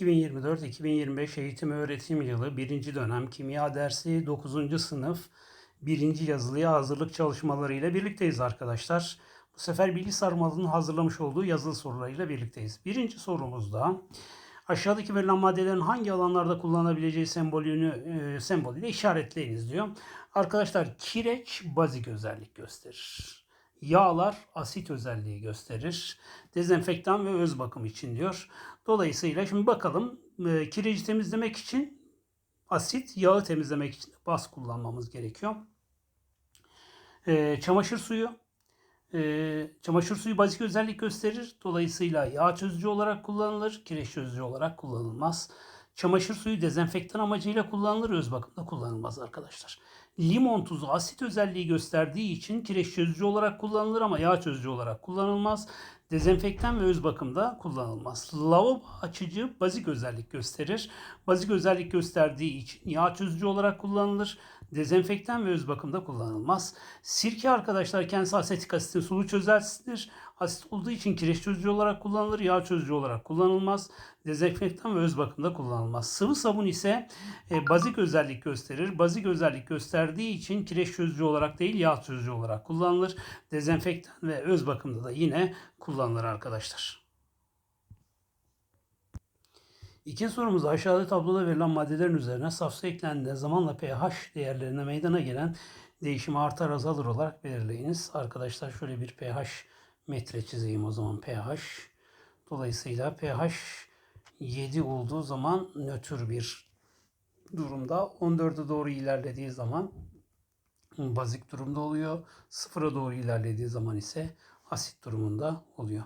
2024-2025 eğitim öğretim yılı 1. dönem kimya dersi 9. sınıf 1. yazılıya hazırlık çalışmalarıyla birlikteyiz arkadaşlar. Bu sefer bilgi sarmalının hazırlamış olduğu yazılı sorularıyla birlikteyiz. Birinci sorumuzda aşağıdaki verilen maddelerin hangi alanlarda kullanabileceği sembolünü e, sembolüyle işaretleyiniz diyor. Arkadaşlar kireç bazik özellik gösterir. Yağlar asit özelliği gösterir. Dezenfektan ve öz bakım için diyor. Dolayısıyla şimdi bakalım e, kireci temizlemek için asit, yağı temizlemek için baz kullanmamız gerekiyor. E, çamaşır suyu, e, çamaşır suyu bazik özellik gösterir. Dolayısıyla yağ çözücü olarak kullanılır, kireç çözücü olarak kullanılmaz. Çamaşır suyu dezenfektan amacıyla kullanılır, öz bakımda kullanılmaz arkadaşlar. Limon tuzu asit özelliği gösterdiği için kireç çözücü olarak kullanılır ama yağ çözücü olarak kullanılmaz. Dezenfektan ve öz bakımda kullanılmaz. Lavabo açıcı bazik özellik gösterir. Bazik özellik gösterdiği için yağ çözücü olarak kullanılır. Dezenfektan ve öz bakımda kullanılmaz. Sirke arkadaşlar kendisi asetik asitin sulu çözeltisidir. Asit olduğu için kireç çözücü olarak kullanılır. Yağ çözücü olarak kullanılmaz. Dezenfektan ve öz bakımda kullanılmaz. Sıvı sabun ise e, bazik özellik gösterir. Bazik özellik gösterdiği için kireç çözücü olarak değil yağ çözücü olarak kullanılır. Dezenfektan ve öz bakımda da yine kullanılır arkadaşlar. İkinci sorumuz aşağıda tabloda verilen maddelerin üzerine safsa eklendiğinde zamanla pH değerlerine meydana gelen değişimi artar azalır olarak belirleyiniz. Arkadaşlar şöyle bir pH metre çizeyim o zaman pH. Dolayısıyla pH 7 olduğu zaman nötr bir durumda. 14'e doğru ilerlediği zaman bazik durumda oluyor. Sıfıra doğru ilerlediği zaman ise asit durumunda oluyor.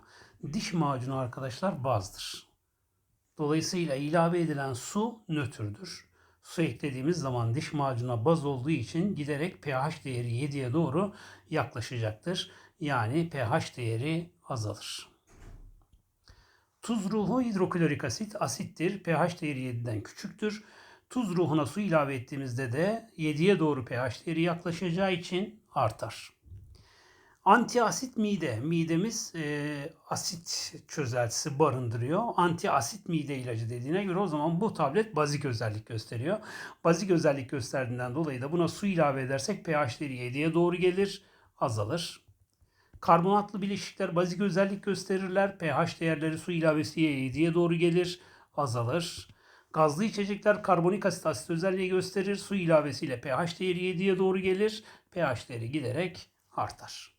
Diş macunu arkadaşlar bazdır. Dolayısıyla ilave edilen su nötrdür. Su eklediğimiz zaman diş macuna baz olduğu için giderek pH değeri 7'ye doğru yaklaşacaktır. Yani pH değeri azalır. Tuz ruhu hidroklorik asit asittir. pH değeri 7'den küçüktür. Tuz ruhuna su ilave ettiğimizde de 7'ye doğru pH değeri yaklaşacağı için artar. Antiasit mide. Midemiz e, asit çözeltisi barındırıyor. Antiasit mide ilacı dediğine göre o zaman bu tablet bazik özellik gösteriyor. Bazik özellik gösterdiğinden dolayı da buna su ilave edersek pH değeri 7'ye doğru gelir, azalır. Karbonatlı bileşikler bazik özellik gösterirler. pH değerleri su ilavesiyle 7'ye doğru gelir, azalır. Gazlı içecekler karbonik asit asit özelliği gösterir. Su ilavesiyle pH değeri 7'ye doğru gelir. pH değeri giderek artar.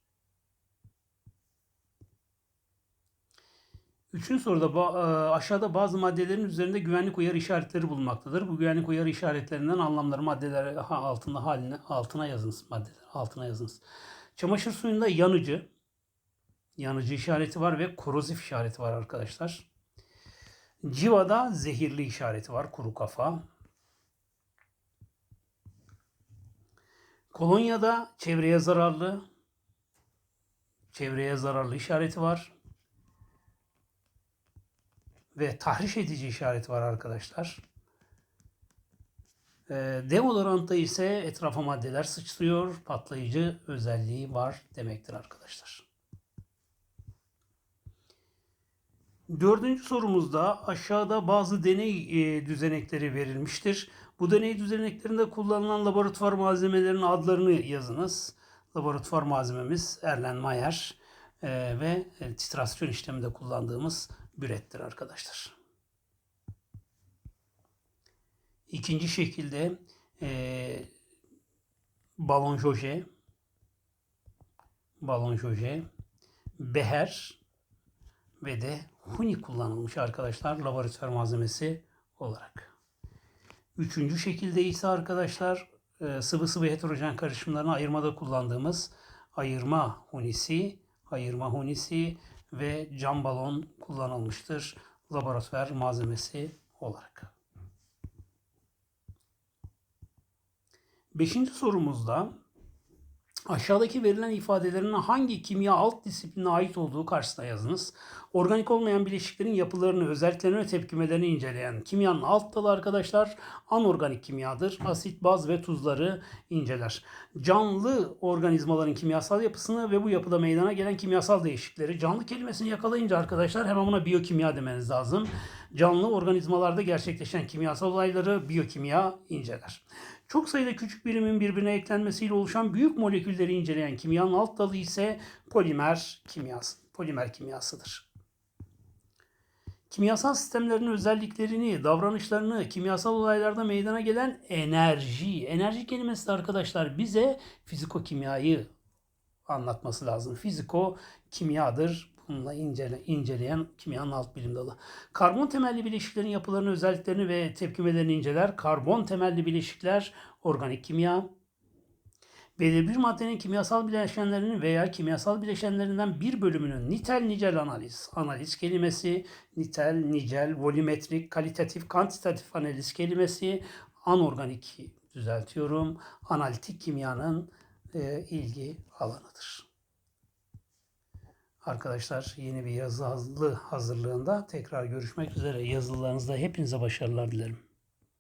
Üçüncü soruda e, aşağıda bazı maddelerin üzerinde güvenlik uyarı işaretleri bulunmaktadır. Bu güvenlik uyarı işaretlerinden anlamları maddeler altında haline altına yazınız maddeler altına yazınız. Çamaşır suyunda yanıcı yanıcı işareti var ve korozif işareti var arkadaşlar. Civa'da zehirli işareti var kuru kafa. Kolonya'da çevreye zararlı çevreye zararlı işareti var ve tahriş edici işareti var arkadaşlar. E, deodorantta ise etrafa maddeler sıçrıyor, patlayıcı özelliği var demektir arkadaşlar. Dördüncü sorumuzda aşağıda bazı deney e, düzenekleri verilmiştir. Bu deney düzeneklerinde kullanılan laboratuvar malzemelerinin adlarını yazınız. Laboratuvar malzememiz Erlenmeyer e, ve e, titrasyon işleminde kullandığımız bürettir arkadaşlar. İkinci şekilde e, balon joje, balon joje, beher ve de huni kullanılmış arkadaşlar laboratuvar malzemesi olarak. Üçüncü şekilde ise arkadaşlar e, sıvı sıvı heterojen karışımlarını ayırmada kullandığımız ayırma hunisi, ayırma hunisi ve cam balon kullanılmıştır laboratuvar malzemesi olarak. Beşinci sorumuzda Aşağıdaki verilen ifadelerin hangi kimya alt disipline ait olduğu karşısına yazınız. Organik olmayan bileşiklerin yapılarını, özelliklerini ve tepkimelerini inceleyen kimyanın alt dalı arkadaşlar anorganik kimyadır. Asit, baz ve tuzları inceler. Canlı organizmaların kimyasal yapısını ve bu yapıda meydana gelen kimyasal değişiklikleri. Canlı kelimesini yakalayınca arkadaşlar hemen buna biyokimya demeniz lazım. Canlı organizmalarda gerçekleşen kimyasal olayları biyokimya inceler. Çok sayıda küçük birimin birbirine eklenmesiyle oluşan büyük molekülleri inceleyen kimyanın alt dalı ise polimer kimyası, polimer kimyasıdır. Kimyasal sistemlerin özelliklerini, davranışlarını, kimyasal olaylarda meydana gelen enerji, enerji kelimesi de arkadaşlar bize fiziko-kimyayı anlatması lazım. Fiziko kimyadır. Bununla incele, inceleyen kimyanın alt bilim dalı. Karbon temelli bileşiklerin yapılarını, özelliklerini ve tepkimelerini inceler. Karbon temelli bileşikler organik kimya. Belirli bir maddenin kimyasal bileşenlerinin veya kimyasal bileşenlerinden bir bölümünün nitel nicel analiz. Analiz kelimesi nitel, nicel, volümetrik, kalitatif, kantitatif analiz kelimesi anorganik düzeltiyorum. Analitik kimyanın e, ilgi alanıdır. Arkadaşlar yeni bir yazılı hazırlığında tekrar görüşmek üzere. Yazılarınızda hepinize başarılar dilerim.